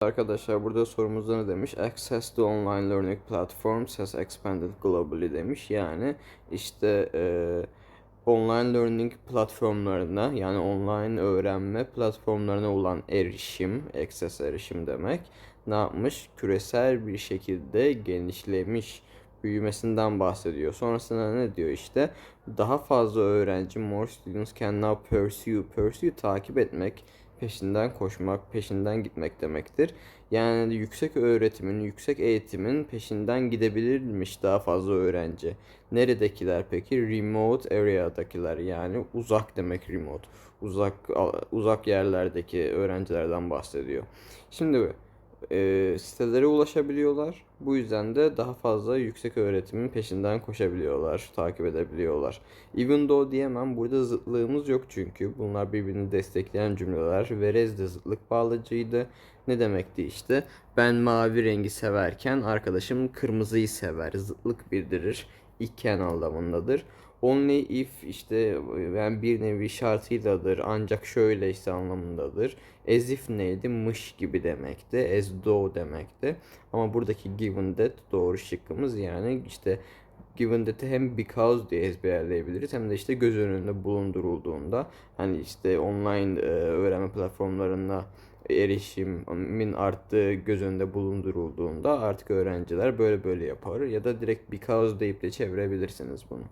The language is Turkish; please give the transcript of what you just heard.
Arkadaşlar burada sorumuzda ne demiş? Access to online learning platforms has expanded globally demiş. Yani işte e, online learning platformlarına yani online öğrenme platformlarına olan erişim, access erişim demek ne yapmış? Küresel bir şekilde genişlemiş büyümesinden bahsediyor. Sonrasında ne diyor işte? Daha fazla öğrenci, more students can now pursue. Pursue takip etmek, peşinden koşmak, peşinden gitmek demektir. Yani yüksek öğretimin, yüksek eğitimin peşinden gidebilirmiş daha fazla öğrenci. Neredekiler peki? Remote area'dakiler yani uzak demek remote. Uzak uzak yerlerdeki öğrencilerden bahsediyor. Şimdi e, sitelere ulaşabiliyorlar. Bu yüzden de daha fazla yüksek öğretimin peşinden koşabiliyorlar, takip edebiliyorlar. Even though diyemem burada zıtlığımız yok çünkü bunlar birbirini destekleyen cümleler. Verez de zıtlık bağlacıydı. Ne demekti işte? Ben mavi rengi severken arkadaşım kırmızıyı sever. Zıtlık bildirir. İkken anlamındadır. Only if işte yani bir nevi şartıyladır ancak şöyle işte anlamındadır. As if neydi? Mış gibi demekti. As though demekti. Ama buradaki given that doğru şıkkımız yani işte given that'i hem because diye ezberleyebiliriz hem de işte göz önünde bulundurulduğunda hani işte online e, öğrenme platformlarına erişimin arttığı göz önünde bulundurulduğunda artık öğrenciler böyle böyle yapar ya da direkt because deyip de çevirebilirsiniz bunu.